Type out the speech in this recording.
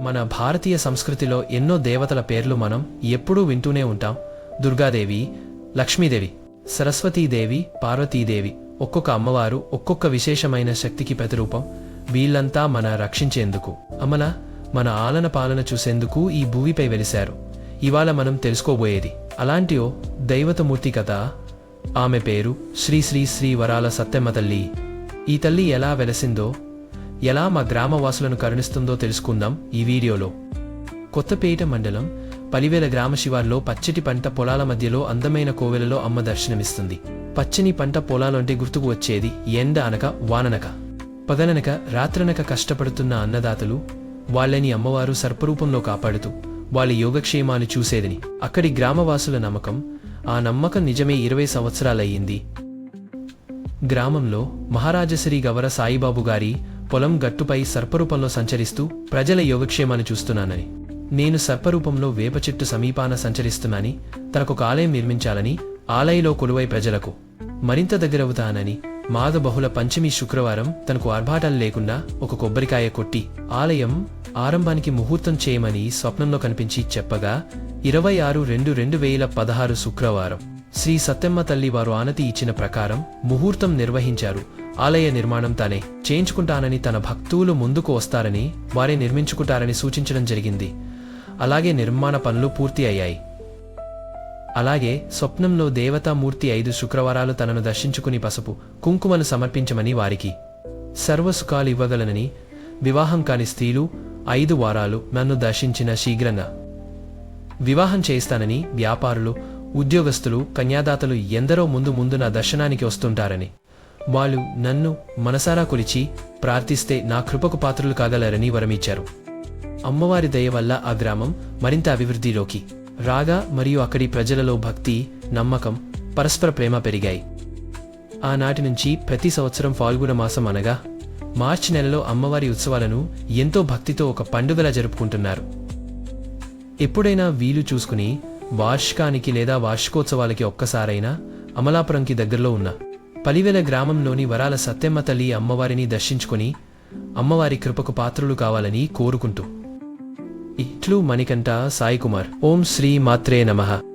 మన భారతీయ సంస్కృతిలో ఎన్నో దేవతల పేర్లు మనం ఎప్పుడూ వింటూనే ఉంటాం. దుర్గాదేవి లక్ష్మీదేవి సరస్వతీదేవి పార్వతీదేవి ఒక్కొక్క అమ్మవారు ఒక్కొక్క విశేషమైన శక్తికి ప్రతిరూపం. వీళ్ళంతా మన రక్షించేందుకు అమల మన ఆలన పాలన చూసేందుకు ఈ భూమిపై వెలిశారు. ఇవాళ మనం తెలుసుకోబోయేది అలాంటి ఓ దైవతమూర్తి కథ. ఆమె పేరు శ్రీ శ్రీ శ్రీ వరాల సత్యమ్మ తల్లి. ఈ తల్లి ఎలా వెలసిందో ఎలా మా గ్రామవాసులను కరుణిస్తుందో తెలుసుకుందాం ఈ వీడియోలో. కొత్తపేట మండలం పలివేల గ్రామ శివార్లో పచ్చటి పంట పొలాల మధ్యలో అందమైన కోవెలలో అమ్మ దర్శనమిస్తుంది. పచ్చని పంట పొలాలంటే గుర్తుకు వచ్చేది ఎండ అనక వాననక. పగలనక రాత్రనక కష్టపడుతున్న అన్నదాతలు వాళ్ళని అమ్మవారు సర్పరూపంలో కాపాడుతూ వాళ్ళ యోగక్షేమాలు చూసేదని. అక్కడి గ్రామవాసుల నమ్మకం ఆ నమ్మకం నిజమే ఇరవై సంవత్సరాలయ్యింది. గ్రామంలో మహారాజశ్రీ గవర సాయిబాబు గారి పొలం గట్టుపై సర్పరూపంలో సంచరిస్తూ ప్రజల యోగక్షేమాన్ని చూస్తున్నానని. నేను సర్పరూపంలో వేప చెట్టు సమీపాన సంచరిస్తున్నాని తనకొక ఆలయం నిర్మించాలని ఆలయలో కొలువై ప్రజలకు మరింత దగ్గరవుతానని మాద బహుళ పంచమి శుక్రవారం తనకు ఆర్భాటాలు లేకుండా ఒక కొబ్బరికాయ కొట్టి ఆలయం ఆరంభానికి ముహూర్తం చేయమని స్వప్నంలో కనిపించి చెప్పగా ఇరవై ఆరు రెండు రెండు వేల పదహారు శుక్రవారం శ్రీ సత్యమ్మ తల్లి వారు ఆనతి ఇచ్చిన ప్రకారం ముహూర్తం నిర్వహించారు. ఆలయ నిర్మాణం తానే చేయించుకుంటానని తన భక్తులు ముందుకు వస్తారని వారే నిర్మించుకుంటారని సూచించడం జరిగింది. అలాగే నిర్మాణ పనులు పూర్తి అయ్యాయి. అలాగే స్వప్నంలో దేవతామూర్తి ఐదు శుక్రవారాలు తనను దర్శించుకుని పసుపు కుంకుమను సమర్పించమని వారికి సర్వసుఖాలు ఇవ్వగలనని వివాహం కాని స్త్రీలు ఐదు వారాలు నన్ను దర్శించిన శీఘ్రంగా వివాహం చేస్తానని వ్యాపారులు ఉద్యోగస్తులు కన్యాదాతలు ఎందరో ముందు ముందు నా దర్శనానికి వస్తుంటారని. వాళ్ళు నన్ను మనసారా కొలిచి ప్రార్థిస్తే నా కృపకు పాత్రులు కాగలరని వరమిచ్చారు. అమ్మవారి దయ వల్ల ఆ గ్రామం మరింత అభివృద్ధిలోకి రాగా మరియు అక్కడి ప్రజలలో భక్తి నమ్మకం పరస్పర ప్రేమ పెరిగాయి. ఆనాటి నుంచి ప్రతి సంవత్సరం ఫాల్గుణ మాసం అనగా మార్చి నెలలో అమ్మవారి ఉత్సవాలను ఎంతో భక్తితో ఒక పండుగలా జరుపుకుంటున్నారు. ఎప్పుడైనా వీలు చూసుకుని వార్షికానికి లేదా వార్షికోత్సవాలకి ఒక్కసారైనా అమలాపురంకి దగ్గరలో ఉన్న పలివెల గ్రామంలోని వరాల సత్యమ్మ తల్లి అమ్మవారిని దర్శించుకొని అమ్మవారి కృపకు పాత్రులు కావాలని కోరుకుంటూ. ఇట్లు మణికంఠ సాయికుమార్. ఓం శ్రీ మాత్రే నమః.